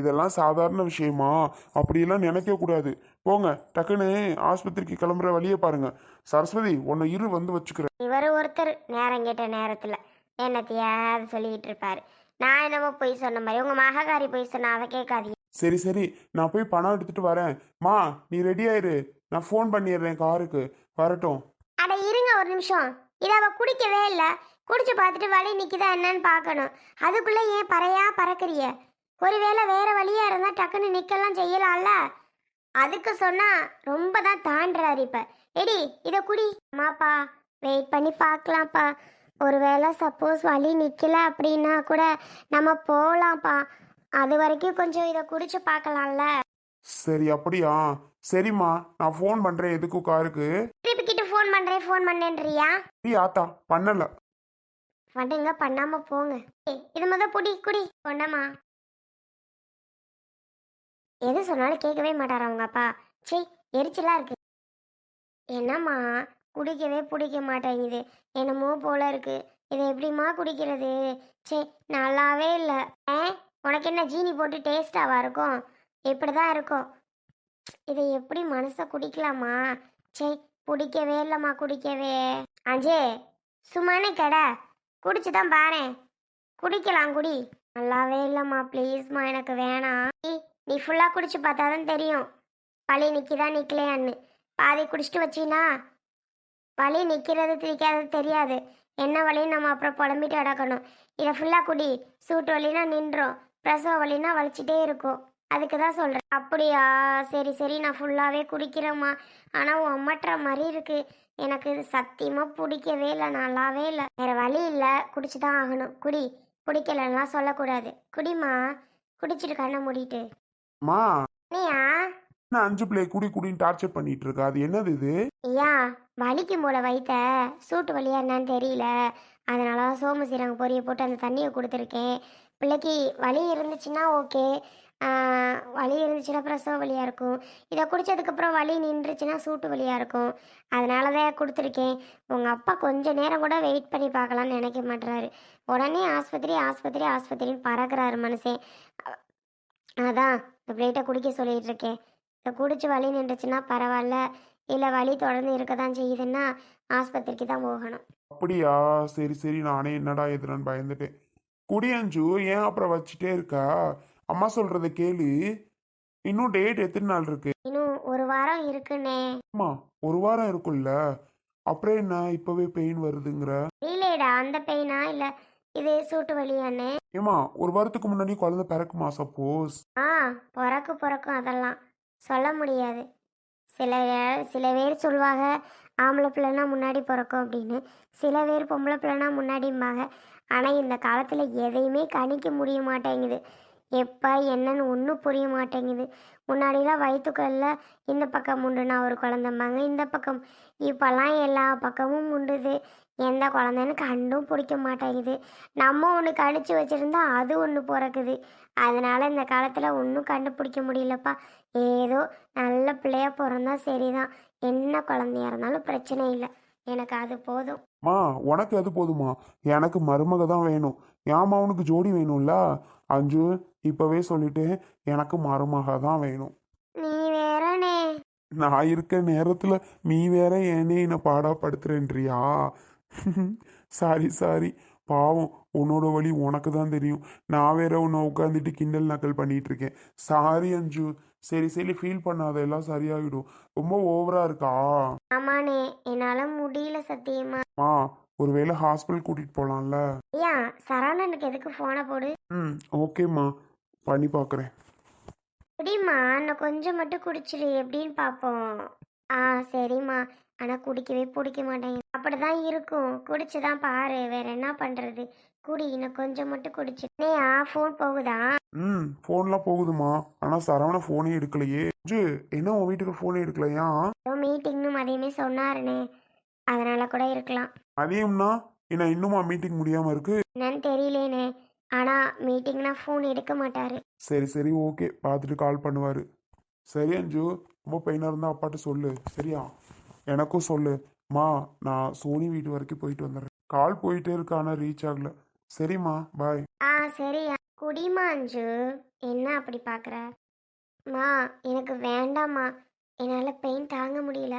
இதெல்லாம் சாதாரண விஷயமா? அப்படியெல்லாம் நினைக்க கூடாது. போங்க டக்குன்னு ஆஸ்பத்திரிக்கு கிளம்புற வழியை பாருங்க. சரஸ்வதி உன்னை இரு வந்து வச்சுக்கிறேன். இவர் ஒருத்தர் நேரம் கேட்ட நேரத்தில் என்னத்தையாவது சொல்லிக்கிட்டு இருப்பாரு. நான் என்னமோ போய் சொன்ன மாதிரி உங்கள் மகாகாரி போய் சொன்னா அதை கேட்காதீங்க. சரி சரி நான் போய் பணம் எடுத்துட்டு வரேன். மா நீ ரெடி ஆயிரு. நான் ஃபோன் பண்ணிடுறேன் காருக்கு. வரட்டும். அட இருங்க ஒரு நிமிஷம். இதை அவ குடிக்கவே இல்லை. குடிச்சு பார்த்துட்டு வழி நிற்கிதா என்னன்னு பார்க்கணும். அதுக்குள்ளே ஏன் பறையா பறக்குறிய? ஒருவேளை வேற வழியா இருந்தா டக்குன்னு நிக்கலாம் செய்யலாம்ல? அதுக்கு சொன்னா ரொம்ப தான் தாண்டுறாரு இப்ப. எடி இதை குடி. அம்மாப்பா வெயிட் பண்ணி பார்க்கலாம்ப்பா ஒருவேளை சப்போஸ் வழி நிக்கல அப்படின்னா கூட நம்ம போகலாம்ப்பா அது வரைக்கும் கொஞ்சம் இதை குடிச்சு பார்க்கலாம்ல சரி அப்படியா? சரிம்மா நான் ஃபோன் பண்றேன். எதுக்கும் காருக்கு? திருப்பி கிட்ட ஃபோன் பண்றேன் ஃபோன் பண்ணேன்றியா? நீ ஆத்தா பண்ணல. பண்ணுங்க பண்ணாம போங்க. ஏய், இது முத புடி குடி. கொண்டமா எது சொன்னாலும் கேட்கவே மாட்டாரா அவங்க அப்பா. சீ எரிச்சலா இருக்கு. என்னம்மா குடிக்கவே பிடிக்க மாட்டேங்குது. என்னமோ போல இருக்கு. இதை எப்படிம்மா குடிக்கிறது? சே நல்லாவே இல்லை. ஏ உனக்கு என்ன ஜீனி போட்டு டேஸ்டாவா இருக்கும்? இப்படிதான் இருக்கும். இதை எப்படி மனசை குடிக்கலாமா? சே பிடிக்கவே இல்லைம்மா குடிக்கவே. அஜே சும்மானே கடை. குடிச்சு தான் பாரேன். குடிக்கலாம் குடி. நல்லாவே இல்லைம்மா ப்ளீஸ்மா எனக்கு வேணாம். நீ ஃபுல்லாக குடிச்சு பார்த்தா தான் தெரியும். வலி நிற்கிதா நிற்கலையான்னு பாதி குடிச்சிட்டு வச்சினா? வலி நிற்கிறது திரிக்காதது தெரியாது. என்ன வலின்னு நம்ம அப்புறம் புலம்பிட்டு அடக்கணும் இதை ஃபுல்லாக குடி. சூட்டு வலினா நின்றோம். பிரசவ வலினா வலிச்சிட்டே இருக்கும். அதுக்கு தான் சொல்கிறேன் அப்படியா? சரி சரி. நான் ஃபுல்லாகவே குடிக்கிறேம்மா. ஆனால் உம்மட்டுற மாதிரி இருக்குது எனக்கு இது சத்தியமாக பிடிக்கவே இல்லை. நல்லாவே இல்லை. வேற வழி இல்லை. குடிச்சு தான் ஆகணும். குடி. குடிக்கலன்னா சொல்லக்கூடாது. குடிமா குடிச்சிட்டு கண்ணை மூடிட்டு. மா. என்ன அஞ்சு பிள்ளை குடி குடின்னு டார்ச்சர் பண்ணிட்டு இருக்கா அது என்னது இது? ஐயா வலிக்கும் போல வைத்த சூட்டு வலியா என்னன்னு தெரியல. அதனால தான் சோமு சீரக பொரியை போட்டு அந்த தண்ணியை கொடுத்துருக்கேன். பிள்ளைக்கு வலி இருந்துச்சுன்னா ஓகே. வலி இருந்துச்சுன்னா பிரசவ வலியாக இருக்கும். இதை குடித்ததுக்கப்புறம் வலி நின்றுச்சுன்னா சூட்டு வலியாக இருக்கும். அதனால தான் கொடுத்துருக்கேன். உங்கள் அப்பா கொஞ்ச நேரம் கூட வெயிட் பண்ணி பார்க்கலான்னு நினைக்க மாட்டுறாரு உடனே ஆஸ்பத்திரி ஆஸ்பத்திரி ஆஸ்பத்திரின்னு பறக்குறாரு மனுஷன். அதான் பிளேட்டை குடிக்க சொல்லிட்டு இருக்கேன் இதை குடிச்சு வலி நின்றுச்சுன்னா பரவாயில்ல. இல்லை வலி தொடர்ந்து இருக்க தான் செய்யுதுன்னா ஆஸ்பத்திரிக்கு தான் போகணும். அப்படியா? சரி சரி. நானே என்னடா எதுனான்னு பயந்துட்டேன். குடி அஞ்சு ஏன் அப்புறம் வச்சுட்டே இருக்கா? அம்மா சொல்றத கேளு. இன்னும் டேட் எத்தனை நாள் இருக்கு? இன்னும் ஒரு வாரம் இருக்குன்னே அம்மா ஒரு வாரம் இருக்குல்ல அப்புறம் என்ன? இப்பவே பெயின் வருதுங்கிற? இல்லைடா அந்த பெயினா இல்லை இது சூட்டு வலியான்னு ஏமா ஒரு வாரத்துக்கு முன்னாடி குழந்தை பிறக்குமா சப்போஸ் ஆ பிறக்கு பிறக்கும் அதெல்லாம். சொல்ல முடியாது. சில சில பேர் சொல்லுவாங்க ஆம்பளை பிள்ளைனா முன்னாடி பிறக்கும் அப்படின்னு. சில பேர் பொம்பளை பிள்ளைனா முன்னாடிம்பாங்க. ஆனால் இந்த காலத்தில் எதையுமே கணிக்க முடிய மாட்டேங்குது. எப்போ என்னன்னு ஒன்றும் புரிய மாட்டேங்குது. முன்னாடிலாம் வயிற்றுக்குள்ள இந்த பக்கம் முண்டுனா ஒரு குழந்தைம்பாங்க இந்த பக்கம். இப்போல்லாம் எல்லா பக்கமும் முண்டுது. எந்த குழந்தைன்னு கண்டும் பிடிக்க மாட்டேங்குது. நம்ம ஒன்று கணிச்சு வச்சுருந்தா அது ஒன்று பிறக்குது. அதனால இந்த காலத்தில் ஒன்றும் கண்டுபிடிக்க முடியலப்பா. ஏதோ நல்ல பிள்ளையா பிறந்தா சரிதான். என்ன குழந்தையா இருந்தாலும் பிரச்சனை இல்லை. எனக்கு அது போதும். மா உனக்கு அது போதுமா? எனக்கு மருமக தான் வேணும். ஏமா உனக்கு ஜோடி வேணும்ல? அஞ்சு இப்பவே சொல்லிட்டு எனக்கு மருமக தான் வேணும். நீ வேறனே நான் இருக்க நேரத்துல நீ வேற ஏனே என்னை பாடாப்படுத்துறேன்றியா சாரி சாரி. பாவம் உன்னோட வழி உனக்கு தான் தெரியும். நான் வேற உன்னை உட்காந்துட்டு கிண்டல் நக்கல் பண்ணிட்டு இருக்கேன் சாரி அஞ்சு. சரி சரி ஃபீல் பண்ணாத. எல்லாம் சரியாயிடும். ரொம்ப ஓவரா இருக்கா? ஆமாண்ணே. என்னால் முடியல சத்தியமா. மா ஒருவேளை ஹாஸ்பிட்டல் கூட்டிட்டு போலாம்ல? ஐயா சரவணனுக்கு எதுக்கு ஃபோனை போடு. ம் ஓகேம்மா பண்ணி பார்க்குறேன் குடிம்மா இன்னும் கொஞ்சம் மட்டும் குடிச்சிரு எப்படின்னு பார்ப்போம் ஆ சரிம்மா. ஆனால் குடிக்கவே பிடிக்க மாட்டேங்குது. அப்படிதான் இருக்கும். குடிச்சு தான் பாரு. வேற என்ன பண்ணுறது குடி. இன்னும் கொஞ்சம் மட்டும் குடிச்சு. நீயா ஃபோன் போகுதா? ம் ஃபோன்லாம் போகுதுமா ஆனால் சரவண ஃபோனே எடுக்கலையே. அஞ்சு என்ன உன் வீட்டுக்கு ஃபோனே எடுக்கலையா? ஏதோ மீட்டிங்னு மதியமே சொன்னாருண்ணே அதனால கூட இருக்கலாம். மதியம்னா? என்ன இன்னுமா மீட்டிங் முடியாமல் இருக்கு? என்னன்னு தெரியலேனே. ஆனால் மீட்டிங்னா ஃபோன் எடுக்க மாட்டாரு. சரி சரி. ஓகே. பார்த்துட்டு கால் பண்ணுவார். சரி அஞ்சு. ரொம்ப பெயினாக இருந்தால் அப்பாட்ட சொல்லு. சரியா? எனக்கும் சொல்லு. மா நான் சோனி வீட்டு வரைக்கும் போயிட்டு வந்துடுறேன். கால் போயிட்டே இருக்கு ஆனால் ரீச் ஆகல. சரிம்மா பாய் ஆ சரியா. குடிமா அஞ்சு. என்ன அப்படி பார்க்குற மா எனக்கு வேண்டாம்மா. என்னால் பெயின் தாங்க முடியல.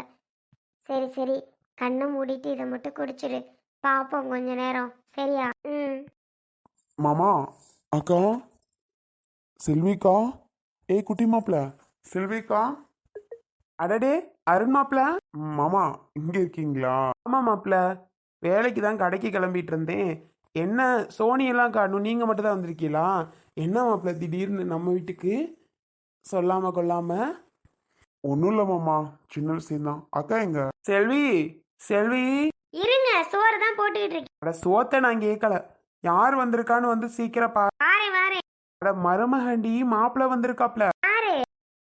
சரி சரி. கண்ணை மூடிட்டு இதை மட்டும் குடிச்சிடு. பார்ப்போம் கொஞ்ச நேரம். சரியா? ம். மாமா அக்கா செல்விக்கா. ஏய் குட்டி மாப்பிள. செல்விக்கா. அடடே. அருண் மாப்ள மாமா இங்க இருக்கீங்களா? ஆமா மாப்ள வேலைக்கு தான் கடைக்கு கிளம்பிட்டு இருந்தேன். என்ன சோனி எல்லாம் காணும்? நீங்க மட்டும் தான் வந்திருக்கீங்களா என்ன மாப்ள திடீர்னு நம்ம வீட்டுக்கு? சொல்லாம கொள்ளாம? ஒன்றும் இல்லை மாமா. சின்ன விஷயம்தான் அக்கா எங்க? செல்வி செல்வி. இருங்க சோறு தான் போட்டுக்கிட்டு இருக்கேன். அட சோத்தை நான் கேட்கல யார் வந்திருக்கான்னு வந்து சீக்கிரம் பா வாரேன் வாரேன் அட மருமகண்டி மாப்பிள வந்திருக்காப்ல.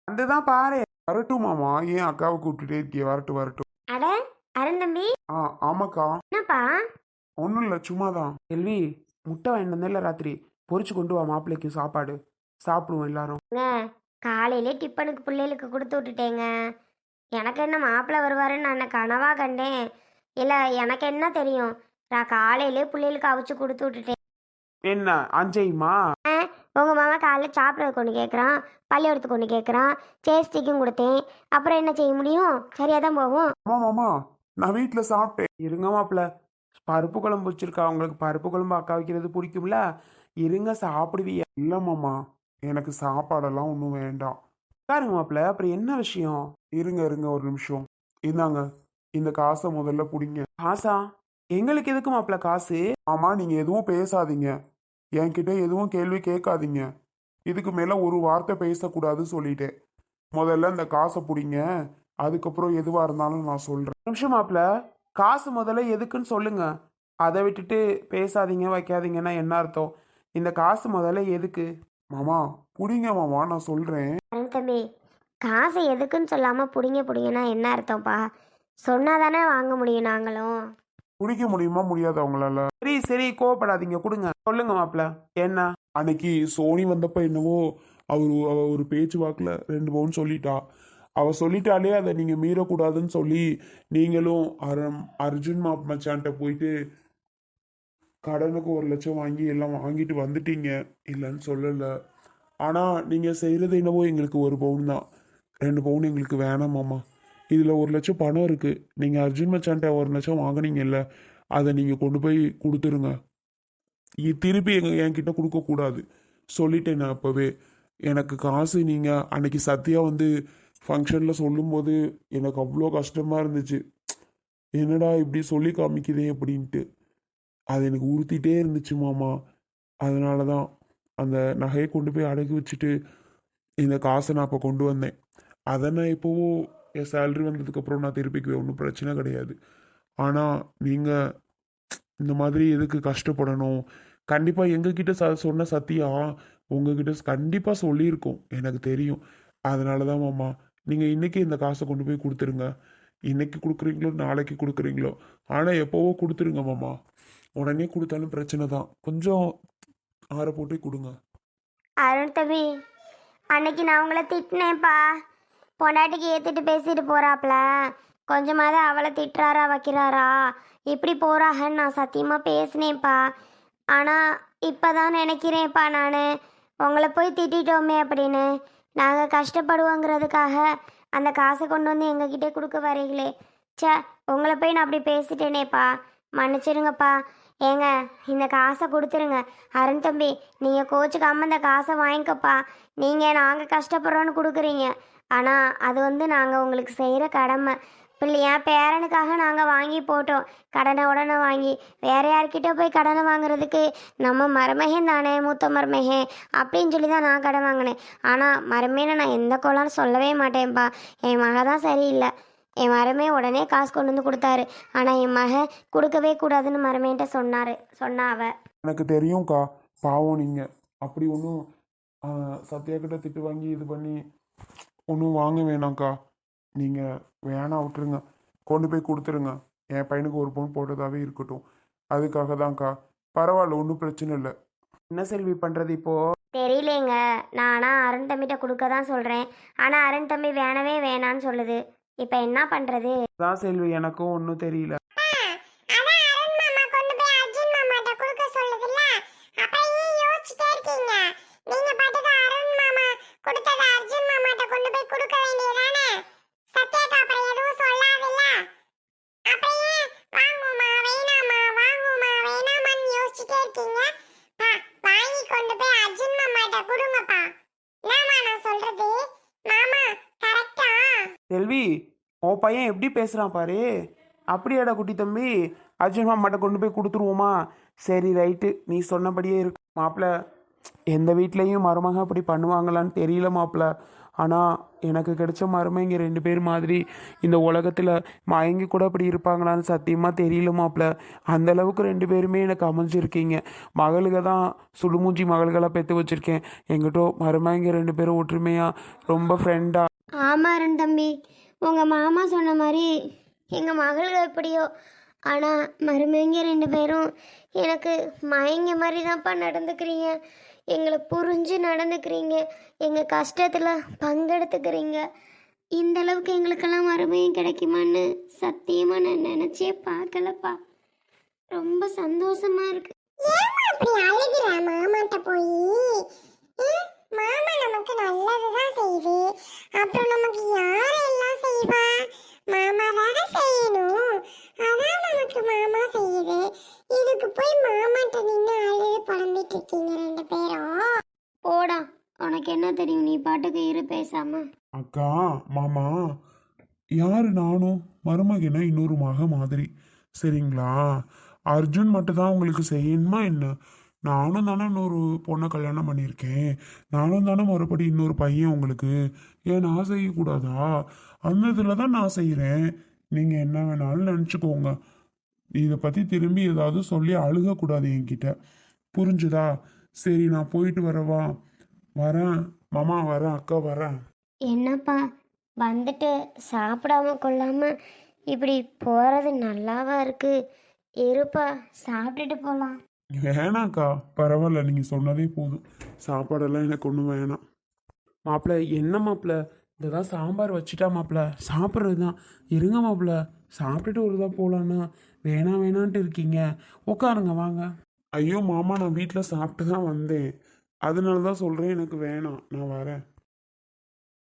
வந்துதான் பாரு வரட்டும் மாமா. ஏன் அக்காவை கூப்பிட்டுட்டே இருக்கிய வரட்டும் வரட்டும். அட அருந்தம்பி ஆ ஆமாக்கா. என்னப்பா? ஒன்றும் இல்லை சும்மாதான். செல்வி முட்டை வாங்கிட்டு வந்தேன்ல ராத்திரி. பொரிச்சு கொண்டு வா மாப்பிள்ளைக்கு சாப்பாடு. சாப்பிடுவோம் எல்லாரும். காலையிலே டிப்பனுக்கு பிள்ளைகளுக்கு கொடுத்து விட்டுட்டேங்க. எனக்கு என்ன மாப்பிள்ளை வருவாருன்னு நான் கனவா கண்டேன். இல்லை எனக்கு என்ன தெரியும்? நான் காலையிலே பிள்ளைகளுக்கு அவிச்சு கொடுத்து விட்டுட்டேன். என்ன அஞ்சையுமா? உங்கள் மாமா காலைல சாப்பிட்றதுக்கு ஒன்று கேட்குறான் பள்ளியோடத்துக்கு ஒன்று கேட்குறான் சேஸ்டிக்கும் கொடுத்தேன். அப்புறம் என்ன செய்ய முடியும்? சரியாக தான் போகும். ஆமா மாமா நான் வீட்டில் சாப்பிட்டேன். இருங்க மாப்பிள்ள பருப்பு குழம்பு வச்சிருக்கா உங்களுக்கு பருப்பு குழம்பு அக்கா வைக்கிறது பிடிக்கும்ல? இருங்க சாப்பிடுவியா. இல்லை மாமா எனக்கு சாப்பாடெல்லாம் ஒன்றும் வேண்டாம். பாருங்க மாப்பிள்ள அப்புறம் என்ன விஷயம்? இருங்க இருங்க ஒரு நிமிஷம். இந்தாங்க இந்த காசை முதல்ல பிடிங்க. காசா? எங்களுக்கு எதுக்கு மாப்பிள்ள காசு? ஆமா நீங்க எதுவும் பேசாதீங்க. என்கிட்ட எதுவும் கேள்வி கேட்காதீங்க. இதுக்கு மேல ஒரு வார்த்தை பேசக்கூடாதுன்னு சொல்லிட்டேன். முதல்ல இந்த காசை பிடிங்க. அதுக்கப்புறம் எதுவா இருந்தாலும் நான் சொல்றேன். ஒரு நிமிஷம் மாப்பிள்ள காசு முதல்ல எதுக்குன்னு சொல்லுங்க. அதை விட்டுட்டு பேசாதீங்க வைக்காதீங்கன்னா என்ன அர்த்தம்? இந்த காசு முதல்ல எதுக்கு? மாமா பிடிங்க மாமா நான் சொல்றேன். அருண் தம்பி காசை எதுக்குன்னு சொல்லாமல் பிடிங்க பிடிங்கன்னா என்ன அர்த்தம்ப்பா? சொன்னால் தானே வாங்க முடியும் நாங்களும். பிடிக்க முடியுமா? முடியாது அவங்களால. சரி சரி கோவப்படாதீங்க. கொடுங்க. சொல்லுங்க மாப்பிள்ள என்ன? அன்னைக்கு சோனி வந்தப்ப என்னவோ அவர் அவ ஒரு பேச்சு வாக்குல ரெண்டு பவுன் சொல்லிட்டா. அவ சொல்லிட்டாலே அதை நீங்க மீறக்கூடாதுன்னு சொல்லி நீங்களும் அரம் அர்ஜுன் மாப் மச்சான்ட்ட போயிட்டு கடனுக்கு ஒரு லட்சம் வாங்கி எல்லாம் வாங்கிட்டு வந்துட்டீங்க. இல்லைன்னு சொல்லலை. ஆனா நீங்க செய்யறது என்னவோ எங்களுக்கு ஒரு பவுன் தான். ரெண்டு பவுன் எங்களுக்கு வேணாமாம்மா இதில் இதுல ஒரு லட்சம் பணம் இருக்கு. நீங்க அர்ஜுன் மச்சான்ட்ட ஒரு லட்சம் வாங்குனீங்கல்ல அதை நீங்கள் கொண்டு போய் கொடுத்துருங்க. இ- திருப்பி எங்கள் என்கிட்ட கொடுக்கக்கூடாது சொல்லிட்டேன் நான் அப்போவே. எனக்கு காசு நீங்கள் அன்னைக்கு சத்யா வந்து ஃபங்க்ஷனில் சொல்லும்போது எனக்கு அவ்வளோ கஷ்டமாக இருந்துச்சு. என்னடா இப்படி சொல்லி காமிக்குதே அப்படின்ட்டு. அது எனக்கு உறுத்திட்டே இருந்துச்சு மாமா. அதனால தான் அந்த நகையை கொண்டு போய் அடக்கி வச்சுட்டு இந்த காசை நான் அப்போ கொண்டு வந்தேன். அதை நான் இப்போவோ என் சேலரி வந்ததுக்கப்புறம் நான் திருப்பிக்குவேன். ஒன்றும் பிரச்சனை கிடையாது. ஆனால் நீங்கள் இந்த மாதிரி எதுக்கு கஷ்டப்படணும்? கண்டிப்பாக எங்ககிட்ட ச சொன்ன சத்தியா உங்ககிட்ட கண்டிப்பாக சொல்லியிருக்கோம். எனக்கு தெரியும். அதனால தான் மாமா நீங்கள் இன்றைக்கி இந்த காசை கொண்டு போய் கொடுத்துருங்க. இன்றைக்கி கொடுக்குறீங்களோ நாளைக்கு கொடுக்குறீங்களோ. ஆனால் எப்போவோ கொடுத்துருங்க மாமா. உடனே கொடுத்தாலும் பிரச்சனை தான். கொஞ்சம் ஆற போட்டு கொடுங்க. அருண் தம்பி அன்னைக்கு நான் உங்களை திட்டினேன்ப்பா. பொண்டாட்டிக்கு ஏற்றிட்டு பேசிட்டு போகிறாப்ல கொஞ்சமாவது அவளை திட்டுறாரா வைக்கிறாரா? இப்படி போறாகன்னு நான் சத்தியமாக பேசினேன்ப்பா. ஆனால் இப்போ தான் நினைக்கிறேன்ப்பா நான். உங்களை போய் திட்டிட்டோமே அப்படின்னு. நாங்கள் கஷ்டப்படுவோங்கிறதுக்காக அந்த காசை கொண்டு வந்து எங்ககிட்ட கொடுக்க வரீங்களே ச்சே உங்களை போய் நான் அப்படி பேசிட்டேனேப்பா. மன்னிச்சிடுங்கப்பா. ஏங்க இந்த காசை கொடுத்துருங்க. அருண் தம்பி நீங்கள் கோச்சுக்காம இந்த காசை வாங்கிக்கப்பா. நீங்கள் நாங்கள் கஷ்டப்படுறோன்னு கொடுக்குறீங்க. ஆனால் அது வந்து நாங்கள் உங்களுக்கு செய்கிற கடமை. பிள்ளை என் பேரனுக்காக நாங்கள் வாங்கி போட்டோம். கடனை உடனே வாங்கி. வேற யார்கிட்ட போய் கடனை வாங்குறதுக்கு? நம்ம மருமகன் தானே மூத்த மருமகன்? அப்படின்னு சொல்லி தான் நான் கடன் வாங்கினேன். ஆனால் மருமையினை நான் எந்த கோலான்னு சொல்லவே மாட்டேன்ப்பா என் மக தான் சரியில்லை. என் மருமே உடனே காசு கொண்டு வந்து கொடுத்தாரு. ஆனால் என் மக கொடுக்கவே கூடாதுன்னு மருமையிட்ட சொன்னார். சொன்னா அவ. எனக்கு தெரியும்க்கா. பாவம் நீங்கள் அப்படி ஒன்றும் சத்யா கிட்ட திட்டு வாங்கி இது பண்ணி ஒன்றும் வாங்க வேணாம்க்கா. நீங்கள் வேணாம் விட்டுருங்க. கொண்டு போய் கொடுத்துருங்க. என் பையனுக்கு ஒரு பவுன் போட்டதாகவே இருக்கட்டும். அதுக்காக தான்க்கா. பரவாயில்ல ஒன்றும் பிரச்சனை இல்லை. என்ன செல்வி பண்றது இப்போ? தெரியலேங்க. நான் அருண் தம்பிகிட்ட கொடுக்க தான் சொல்கிறேன் ஆனால் அருண் தம்பி வேணவே வேணான்னு சொல்லுது. இப்போ என்ன பண்ணுறது தான் செல்வி எனக்கும் ஒன்றும் தெரியல அதான் அருண் மாமா கொண்டு போய் அர்ஜுன் மாமாட்ட கொடுக்க சொல்லுதுல்ல அப்புறம் ஏன் யோசிச்சுட்டே இருக்கீங்க நீங்க பாட்டுக்கு அருண் என்னம்மா நான் சொல்றது மாமா கரெக்டா செல்வி உன் பையன் எப்படி பேசுகிறான் பாரு. அப்படியாடா குட்டி தம்பி. அர்ஜுன் மாமாட்ட கொண்டு போய் கொடுத்துருவோமா? சரி ரைட்டு. நீ சொன்னபடியே இருக்கு மாப்பிள்ள எந்த வீட்லேயும் மருமக அப்படி பண்ணுவாங்களான்னு தெரியல மாப்பிள்ள ஆனால் எனக்கு கிடைச்ச மருமைங்க ரெண்டு பேர் மாதிரி இந்த உலகத்தில் மயங்கி கூட அப்படி இருப்பாங்களான்னு சத்தியமாக தெரியல மாப்பிள்ள அந்த அளவுக்கு ரெண்டு பேருமே எனக்கு அமைஞ்சிருக்கீங்க. மகளுக தான் சுடுமூஞ்சி மகள்களாக பெற்று வச்சுருக்கேன். எங்கிட்டோ மருமைங்க ரெண்டு பேரும் ஒற்றுமையாக ரொம்ப ஃப்ரெண்டாக ஆமாம் ரெண்டு தம்பி. உங்கள் மாமா சொன்ன மாதிரி எங்கள் மகளுக்கு எப்படியோ. ஆனால் மருமங்க ரெண்டு பேரும் எனக்கு மயங்க மாதிரி தான்ப்பா நடந்துக்கிறீங்க. எங்களை புரிஞ்சு நடந்துக்கிறீங்க. எங்கள் கஷ்டத்தில் பங்கெடுத்துக்கிறீங்க. இந்த அளவுக்கு எங்களுக்கெல்லாம் மறுமையும் கிடைக்குமான்னு சத்தியமாக நான் நினச்சே பார்க்கலப்பா. ரொம்ப சந்தோஷமா இருக்கு. ஏமா அப்படி அழுகிற மாமாட்ட போய்? மாமா நமக்கு நல்லதுதான் செய்யுது. அப்புறம் நமக்கு யாரெல்லாம் செய்வா? மாமா தானே செய்யணும். அதான் நமக்கு மாமா செய்யுது. இதுக்கு போய் மாமாட்ட நின்று அழுது புலம்பிட்டு இருக்கீங்க ரெண்டு பேரும். போடா உனக்கு என்ன தெரியும்? நீ பாட்டுக்கு இரு பேசாம. அக்கா மாமா யாரு நானும்? மருமகனா இன்னொரு மக மாதிரி. சரிங்களா? அர்ஜுன் மட்டும் தான் உங்களுக்கு செய்யணுமா என்ன? நானும் தானே இன்னொரு பொண்ணை கல்யாணம் பண்ணியிருக்கேன். நானும் தானே மறுபடி இன்னொரு பையன் உங்களுக்கு. ஏன் நான் செய்யக்கூடாதா? அந்த இதில் தான் நான் செய்கிறேன். நீங்கள் என்ன வேணாலும் நினச்சிக்கோங்க. இதை பற்றி திரும்பி ஏதாவது சொல்லி அழுகக்கூடாது என்கிட்ட. புரிஞ்சுதா? சரி நான் போயிட்டு வரவா? வரேன். மாமா வரேன். அக்கா வரேன். என்னப்பா? வந்துட்டு சாப்பிடாம கொள்ளாம இப்படி போறது நல்லாவா இருக்கு? இருப்பா சாப்பிட்டுட்டு போகலாம் வேணாக்கா பரவாயில்ல நீங்கள் சொன்னதே போதும். சாப்பாடெல்லாம் எனக்கு ஒன்றும் வேணாம். மாப்பிள்ள என்ன மாப்பிள்ள இதெல்லாம் சாம்பார் வச்சுட்டா மாப்பிள்ள சாப்பிட்றது தான் இருங்க மாப்பிள்ள சாப்பிட்டுட்டு ஒரு தான் போகலான்னா வேணாம் வேணான்ட்டு இருக்கீங்க. உட்காருங்க வாங்க. ஐயோ மாமா நான் வீட்டில் சாப்பிட்டு தான் வந்தேன். அதனால தான் சொல்கிறேன் எனக்கு வேணாம். நான் வரேன்.